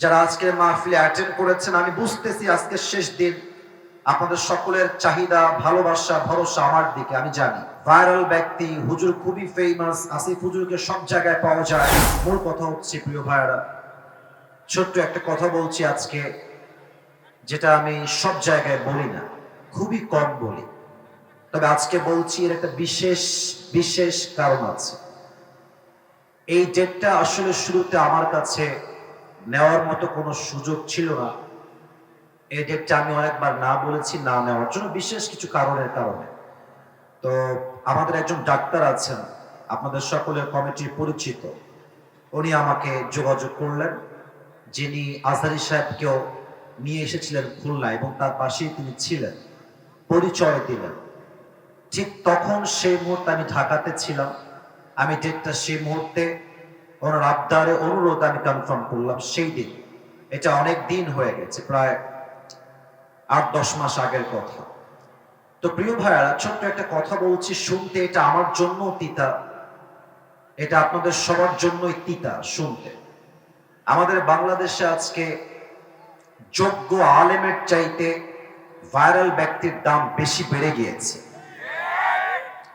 যারা আজকে মাহফিলে অ্যাটেন্ড করেছেন, আমি বুঝতেছি আজকে শেষ দিন। আপনাদের সকলের চাহিদা, ভালোবাসা, ভরসা আমার দিকে, আমি জানি। ভাইরাল ব্যক্তি, হুজুর খুবই ফেমাস আসিফ হুজুরকে সব জায়গায় পাওয়া যায়। মূল কথা হচ্ছে, প্রিয় ভাইরা ছোট্ট একটা কথা বলছি আজকে, যেটা আমি সব জায়গায় বলি না, খুবই কম বলি। তবে আজকে বলছি, এর একটা বিশেষ বিশেষ কারণ আছে। এই ডেটটা আসলে শুরুতে আমার কাছে নেওয়ার মতো কোনো সুযোগ ছিল না। এই ডেটটা আমি অনেকবার না বলেছি, না নেওয়ার জন্য বিশেষ কিছু কারণের কারণে। তো আমাদের একজন ডাক্তার আছেন, আপনাদের সকলের কমিটির পরিচিত। উনি আমাকে যোগাযোগ করলেন। যিনি আজহারি সাহেবকেও নিয়ে এসেছিলেন খুলনা এবং তার পাশেই তিনি ছিলেন। পরিচয় দিলেন। ঠিক তখন সেই মুহূর্তে আমি ঢাকাতে ছিলাম। আমি ডেটটা সেই মুহূর্তে ওনার আবদারে অনুরোধ আমি কনফার্ম করলাম সেই দিন। এটা অনেক দিন হয়ে গেছে, প্রায় আট, দশ মাস আগের কথা। তো প্রিয় ভাইয়ারা, ছোট্ট একটা কথা বলছি, শুনতে এটা আমার জন্য তিতা। এটা আপনাদের সবার জন্যই তিতা শুনতে। আমাদের বাংলাদেশে আজকে যোগ্য আলেমের চাইতে ভাইরাল ব্যক্তির দাম বেশি বেড়ে গিয়েছে।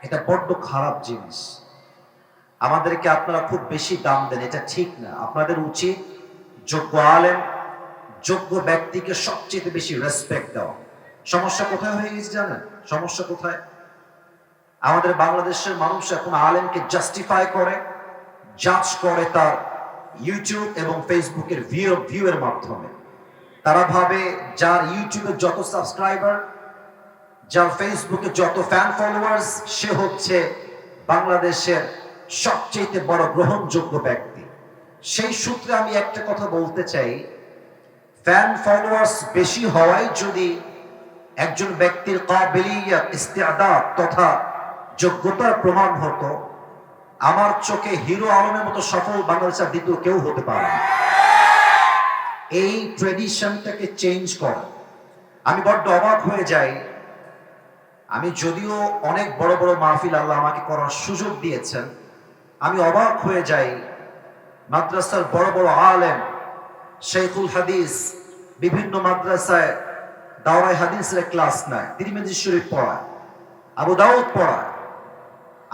এটা বড্ড খারাপ জিনিস। আমাদেরকে আপনারা খুব বেশি দাম দেন, এটা ঠিক না। আপনাদের উচিত যোগ্য আলেম, যোগ্য ব্যক্তিকে সবচেয়ে বেশি রেসপেক্ট দেওয়া। সমস্যা কোথায় হয়ে গেছে জানেন? সমস্যা কোথায়? আমাদের বাংলাদেশের মানুষ এখন আলেমকে জাস্টিফাই করে জাজ করে তার ইউটিউব এবং ফেসবুকের ভিউ ভিউ এর মাধ্যমে। তারা ভাবে যার ইউটিউবে যত সাবস্ক্রাইবার যার ফেসবুকে যত ফ্যান ফলোয়ার্স সে হচ্ছে বাংলাদেশের সবচেয়ে বড় গ্রহণযোগ্য ব্যক্তি। সেই সূত্রে আমি একটা কথা বলতে চাই। ফ্যান ফলোয়ার্স বেশি হওয়াই যদি একজন ব্যক্তির কাবিলিয়া ইস্তেআদাত তথা যোগ্যতার প্রমাণ হতো, আমার চোখে হিরো আলমের মতো সফল বাংলাদেশের দ্বিতীয় কেউ হতে পারে এই ট্রেডিশনটাকে চেঞ্জ করা। আমি বড্ড অবাক হয়ে যাই। আমি যদিও অনেক বড় বড় মাহফিল আল্লাহ আমাকে করার সুযোগ দিয়েছেন আমি অবাক হয়ে যাই। মাদ্রাসার বড় বড় আলেম শেখুল হাদিস, বিভিন্ন মাদ্রাসায় দাওরাই হাদিসের ক্লাস নেয়, তিরিমেজি শরীফ পড়ায়, আবু দাউদ পড়ায়।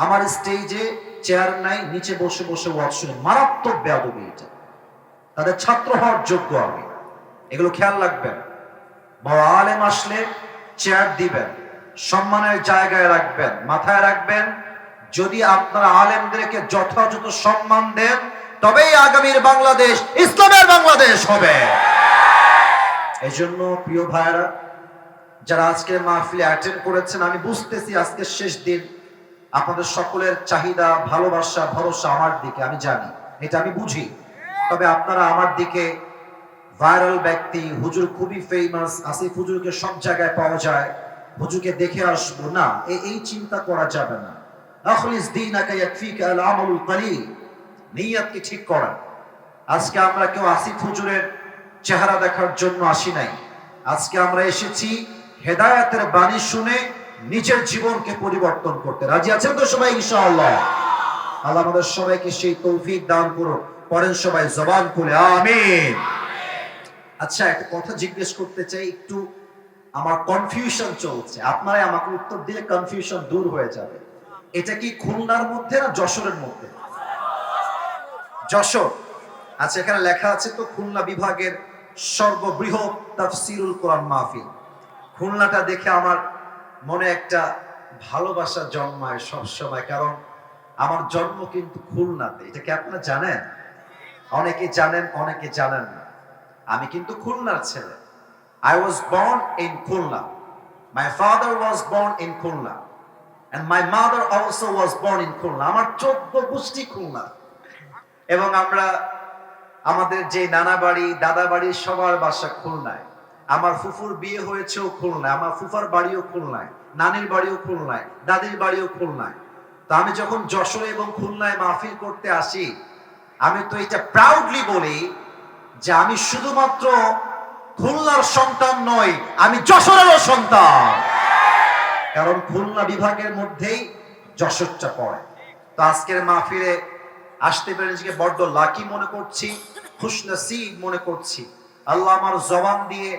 আমার স্টেজে চেয়ার নাই, নিচে বসে বসে ওয়াজ শুনে। মারাত্মক বেয়াদবি এটা। তাদের ছাত্র হওয়ার যোগ্য আমি। এগুলো খেয়াল রাখবেন। বড় আলেম আসলে চেয়ার দিবেন, সম্মানের জায়গায় রাখবেন, মাথায় রাখবেন যদি আপনারা আলেমদেরকে যথাযথ সম্মান দেন, তবেই আগামীর বাংলাদেশ ইসলামের বাংলাদেশ হবে। এই জন্য প্রিয় ভাইরা যারা আজকে মাহফিলে অ্যাটেন্ড করেছেন, আমি বুঝতেছি আজকে শেষ দিন। আপনাদের সকলের চাহিদা, ভালোবাসা, ভরসা আমার দিকে, আমি জানি। এটা আমি বুঝি। তবে আপনারা আমার দিকে ভাইরাল ব্যক্তি, হুজুর খুবই ফেমাস আসিফ হুজুরকে সব জায়গায় পাওয়া যায়। হুজুরকে দেখে আসব। না এই চিন্তা করা যাবে না। আখলিস দীনাকা ইয়াকফিকা আল আমালুল ঠিক করা? আজকে আমরা কেউ হুজুরের চেহারা দেখার জন্য আসি নাই। আজকে আমরা এসেছি হেদায়েতের বাণী শুনে নিজের জীবনকে পরিবর্তন করতে। রাজি আছেন তো সবাই? ইনশাআল্লাহ। আল্লাহ আমাদের সবাইকে সেই তৌফিক দান করুন পরেন সবাই জবান খুলে। আমিন। আচ্ছা একটা কথা জিজ্ঞেস করতে চাই। একটু আমার কনফিউশন চলছে। আপনারাই আমাকে উত্তর দিলে কনফিউশন দূর হয়ে যাবে। এটা কি খুলনার মধ্যে না যশোরের মধ্যে? যশোর। আচ্ছা এখানে লেখা আছে তো খুলনা বিভাগের সর্ববৃহৎ তাফসিরুল কোরআন মাহফিল। খুলনাটা দেখে আমার মনে একটা ভালোবাসা জন্মায় সব সময় কারণ আমার জন্ম কিন্তু খুলনাতে। এটা কি আপনারা জানেন? অনেকে জানেন অনেকে জানেন না। আমি কিন্তু খুলনার ছেলে। I was born in Khulna my father was born in Khulna and my mother also was born in Khulna আমার চোদ্দ গোষ্ঠী খুলনা এবং আমরা আমাদের যে নানা বাড়ি, দাদা বাড়ি সবার বাসা খুলনায় আমার ফুফুর বিয়ে হয়েছেও খুলনায় আমার ফুফার বাড়িও খুলনায় নানির বাড়িও খুলনায় দাদির বাড়িও খুলনায় তো আমি যখন যশোরে এবং খুলনায় মাহফিল করতে আসি, আমি তো এটা প্রাউডলি বলি যে আমি শুধুমাত্র খুলনার সন্তান নই, আমি যশোরেরও সন্তান। কারণ খুলনা বিভাগের মধ্যেই যশোরটা পড়ে। তো আজকের মাহফিলে আসতে পেরে নিজেকে বড্ড লাকি মনে করছি, খুশনসিব মনে করছি। আল্লাহ আমার জবান দিয়ে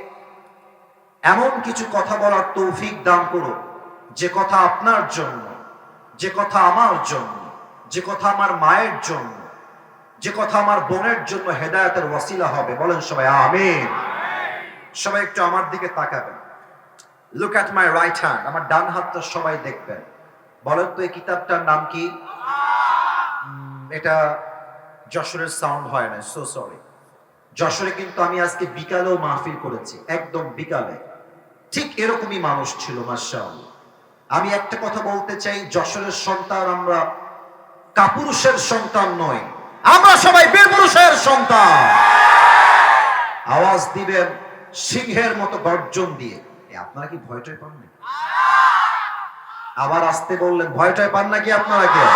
এমন কিছু কথা বলার তৌফিক দান করো যে কথা আপনার জন্য, যে কথা আমার জন্য, যে কথা আমার মায়ের জন্য, যে কথা আমার বোনের জন্য হেদায়তের ওয়াসিলা হবে। বলেন সবাই, আমিন। সবাই একটু আমার দিকে তাকাবেন। Look at my right hand আমার ডান হাতটা সবাই দেখবেন বলেন তো এই কিতাবটার নাম কি? এটা যশোরের সাউন্ড হয় না সো সরি যশোরে কিন্তু আমি আজকে বিকালেও মাহফিল করেছি। একদম বিকালে। ঠিক এরকমই মানুষ ছিল মার্শাল আমি একটা কথা বলতে চাই, যশোরের সন্তান আমরা কাপুরুষের সন্তান নয় আমরা সবাই বীর সন্তান। আওয়াজ দিবেন সিংহের মতো গর্জন দিয়ে। আপনারা কি ভয়টাই পান না আবার আসতে বললেন, ভয়টাই পান নাকি আপনারা কেউ?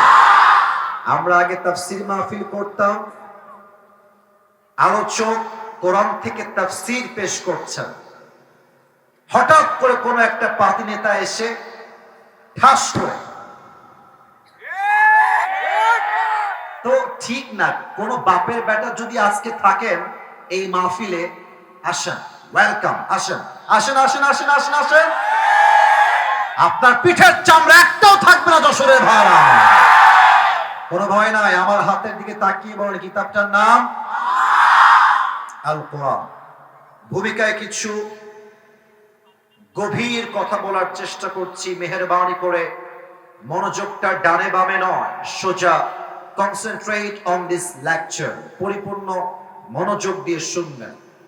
আমরা আগে তাফসির মাহফিল করতাম আলোচক কোরআন থেকে তাফসির পেশ করছেন। হঠাৎ করে কোন একটা পাতি নেতা এসে ঠাস করে। তো ঠিক না, কোন বাপের বেটা যদি আজকে থাকেন, এই মাহফিলে আসেন। ওয়েলকাম আসেন। আসেন আসেন আসেন আসেন আসেন। আপনার পিঠের চামড়া একটাও থাকবে না যশোরের ভাড়া। কোনো ভয় নাই, আমার হাতের দিকে তাকিয়ে বলেন, কিতাবটার নাম? আল কোরআন ভূমিকায় কিছু গভীর কথা বলার চেষ্টা করছি, মেহরবানি করে। মনোযোগটা ডানে বামে নয়, সোজা কনসেন্ট্রেট অন দিস লেকচার পরিপূর্ণ মনোযোগ দিয়ে শুনবেন।